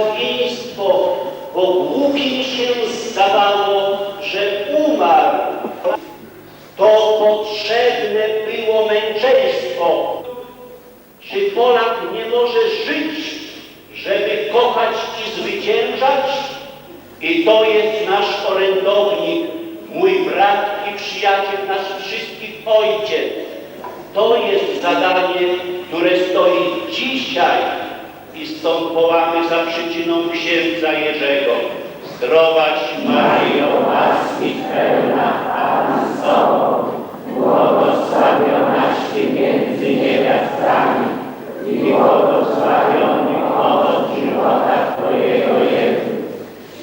błogosławieństwo, bo głupim się zdawało, że umarł. To potrzebne było męczeństwo. Czy Polak nie może żyć, żeby kochać i zwyciężać? I to jest nasz orędownik, mój brat i przyjaciel, nasz wszystkich ojciec. To jest zadanie, które stoi dzisiaj i stąd wołamy za przyczyną księdza Jerzego. Zdrowaś Maryjo, łaski pełna Pan z Tobą, błogosławionaś Ty między niewiastami i błogosławiony owoc żywota Twojego Jezus.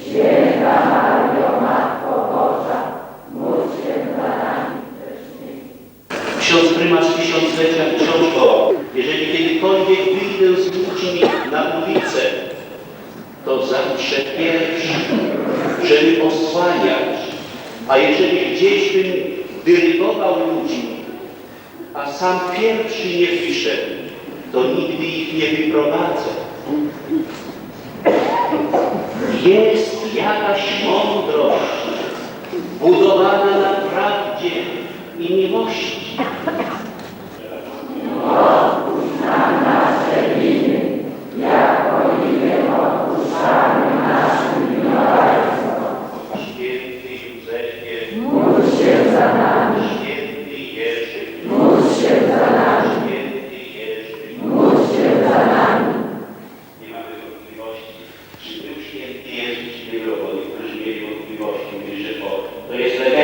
Święta Maryjo, Matko Boża, módl się za nami Ksiądz prymas tysiąclecia jeżeli kiedykolwiek wyjdę z ludźmi na ulicę, to zawsze pierwszy, żeby osłaniać, a jeżeli gdzieś bym dyrygował ludzi, a sam pierwszy nie wyszedł, to nigdy ich nie wyprowadzę. Jest jakaś mądrość budowana na prawdzie i miłości. Święty Józefie, módl się za nami. Święty Jerzy, módl się za nami. Święty Jerzy, módl się za nami. Nie mamy wątpliwości, czy był święty Jerzy, czy nie było, bo niektórzy wątpliwości, mówili, że to, jest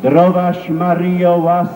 Zdrowaś Maryjo, łaski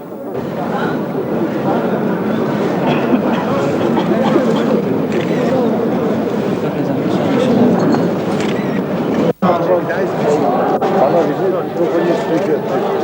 Çok önemli bir şey.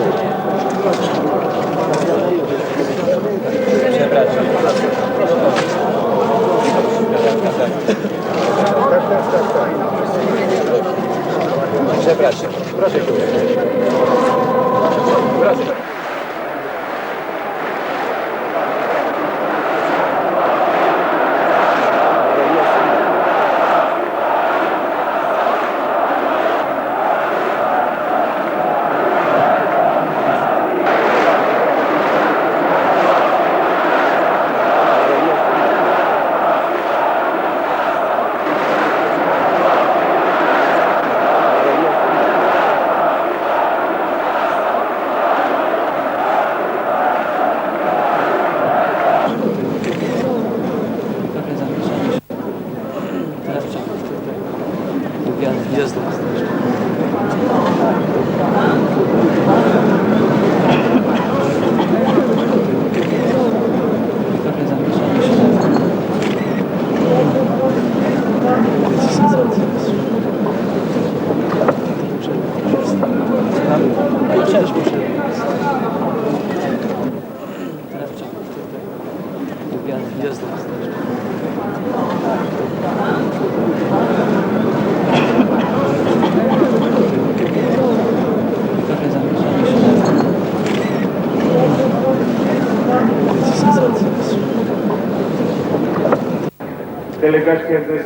Delegacja ze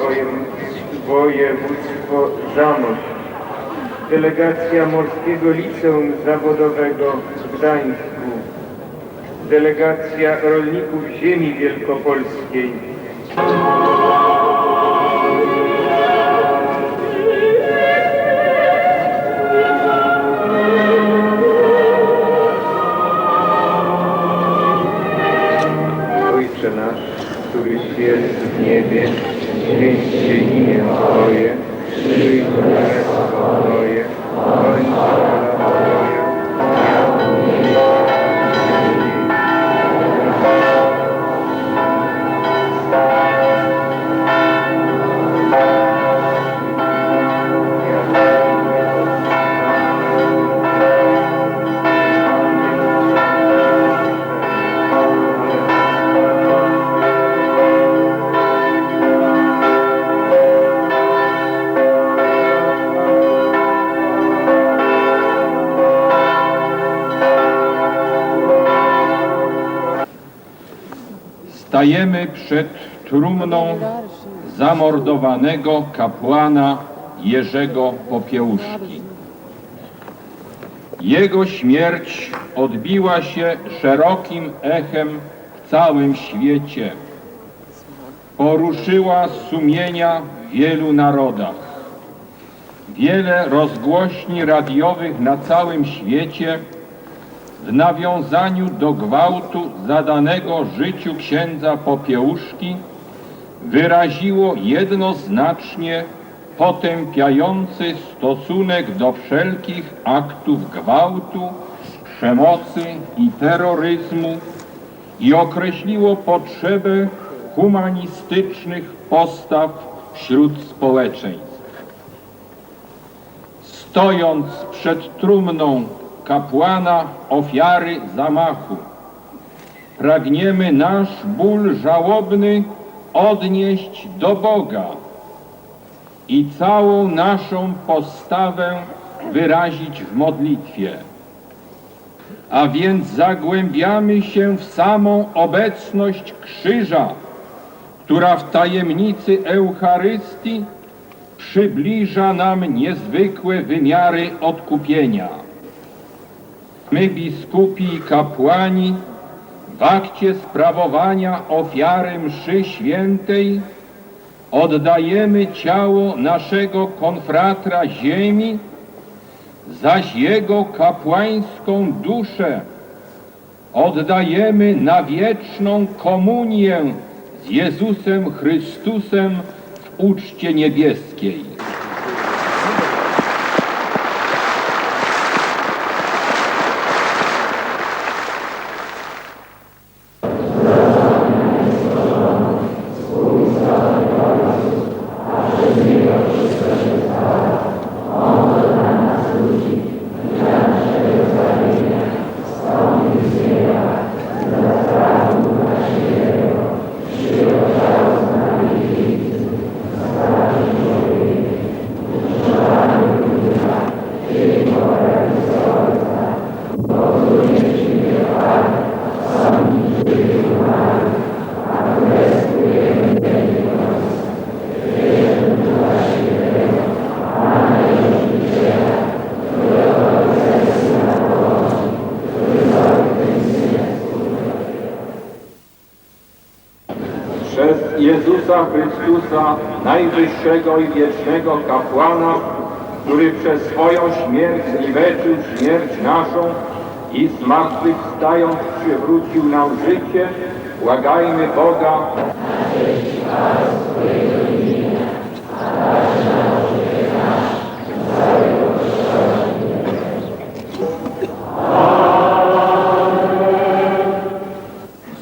województwo, województwo Zamość. Delegacja Morskiego Liceum Zawodowego w Gdańsku. Delegacja Rolników Ziemi Wielkopolskiej. Amen. Stajemy przed trumną zamordowanego kapłana Jerzego Popiełuszki. Jego śmierć odbiła się szerokim echem w całym świecie. Poruszyła sumienia w wielu narodach. Wiele rozgłośni radiowych na całym świecie w nawiązaniu do gwałtu zadanego życiu księdza Popiełuszki wyraziło jednoznacznie potępiający stosunek do wszelkich aktów gwałtu, przemocy i terroryzmu i określiło potrzebę humanistycznych postaw wśród społeczeństw. Stojąc przed trumną kapłana ofiary zamachu, pragniemy nasz ból żałobny odnieść do Boga i całą naszą postawę wyrazić w modlitwie. A więc zagłębiamy się w samą obecność krzyża, która w tajemnicy Eucharystii przybliża nam niezwykłe wymiary odkupienia. My, biskupi i kapłani, w akcie sprawowania ofiary mszy świętej oddajemy ciało naszego konfratra ziemi, zaś jego kapłańską duszę oddajemy na wieczną komunię z Jezusem Chrystusem w uczcie niebieskiej. przez Jezusa Chrystusa, najwyższego i wiecznego kapłana, który przez swoją śmierć zniweczył śmierć naszą i zmartwychwstając przywrócił nam życie, błagajmy Boga,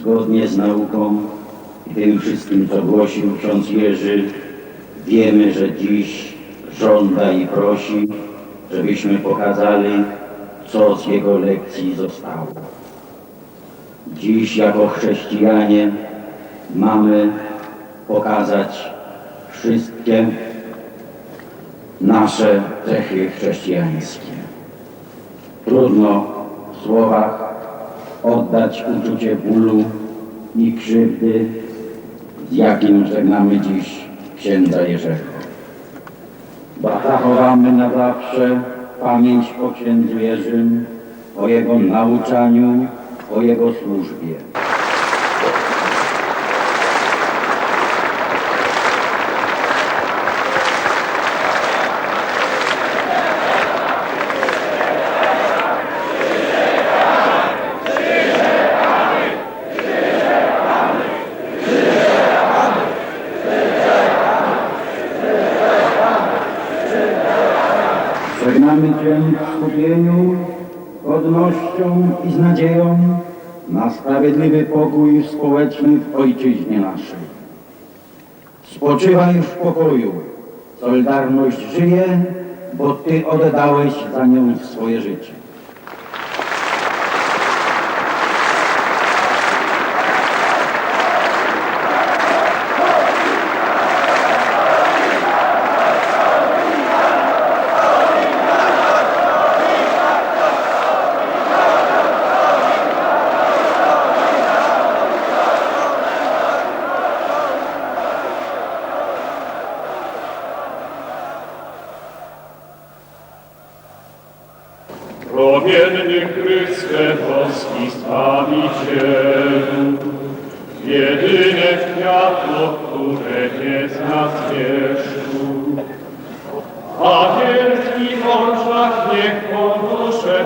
Zgodnie z nauką i tym wszystkim, co głosił ksiądz Jerzy, wiemy, że dziś żąda i prosi, żebyśmy pokazali, co z jego lekcji zostało. Dziś jako chrześcijanie mamy pokazać wszystkie nasze cechy chrześcijańskie. Trudno w słowach oddać uczucie bólu i krzywdy, z jakim żegnamy dziś księdza Jerzego. Zachowamy na zawsze pamięć o księdzu Jerzym, o jego nauczaniu, o jego służbie. Żegnamy Cię w skupieniu, godnością i z nadzieją na sprawiedliwy pokój społeczny w Ojczyźnie naszej. Spoczywaj w pokoju. Solidarność żyje, bo Ty oddałeś za nią swoje życie. Promienny Chryste Boski Zbawicielu, jedyne światło, które nie zna zwierzchu. A wielki oczach niech po duszę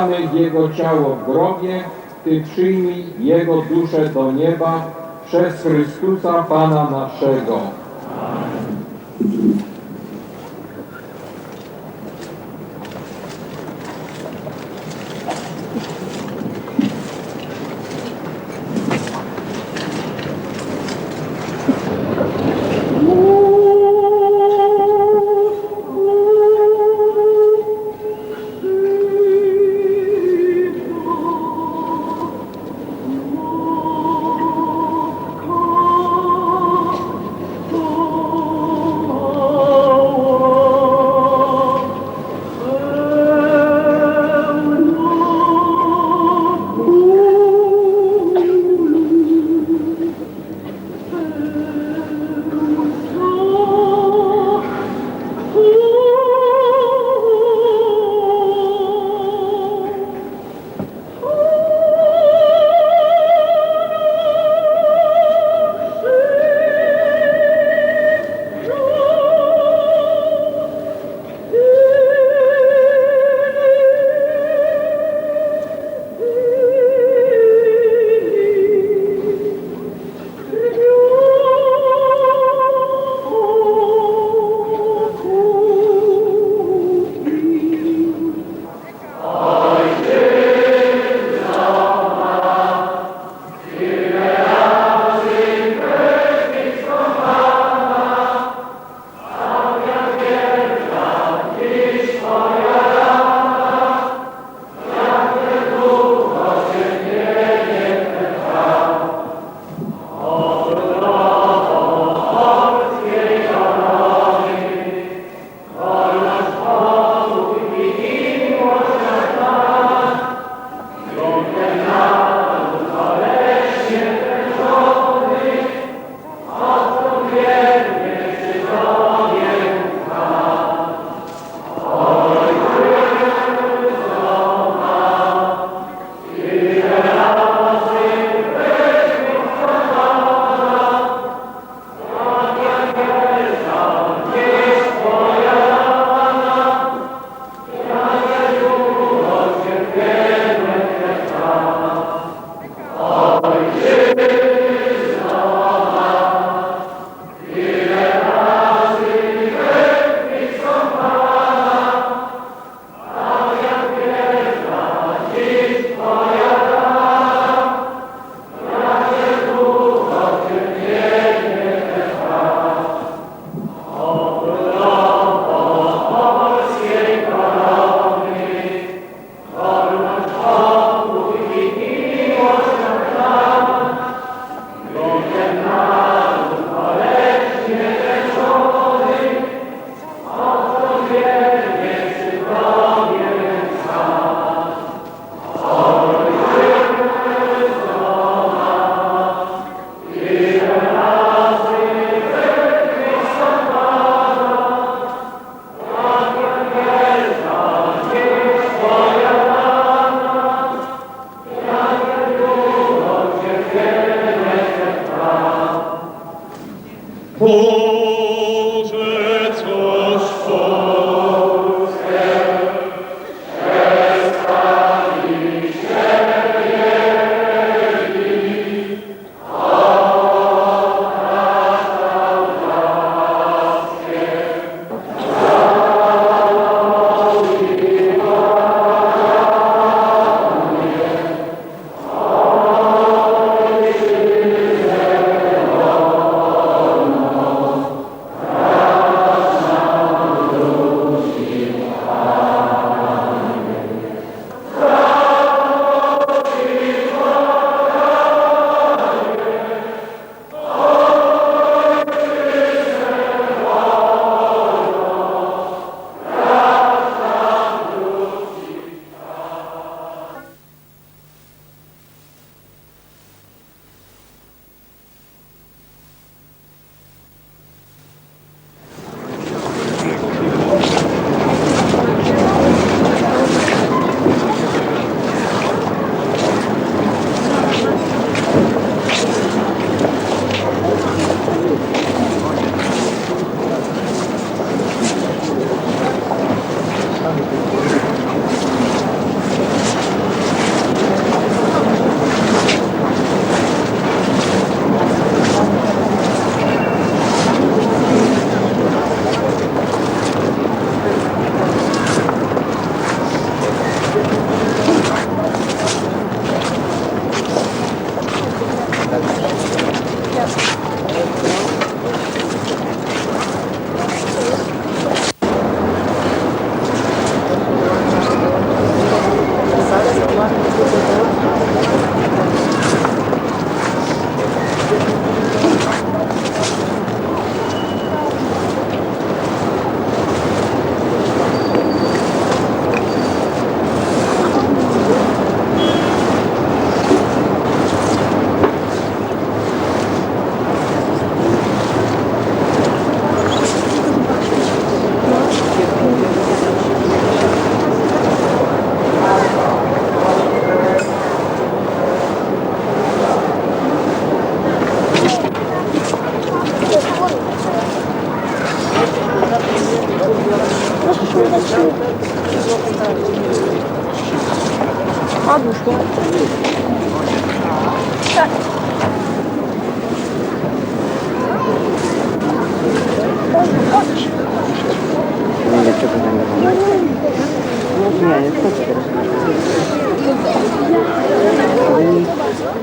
składamy Jego ciało w grobie, Ty przyjmij Jego duszę do nieba przez Chrystusa Pana naszego.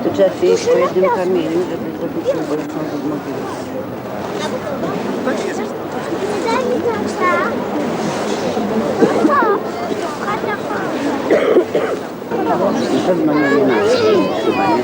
To trzeba przyjść po jednym kamieniu, żeby zrobić symboliczną odmowę. Pewno nie ma. Chyba nie.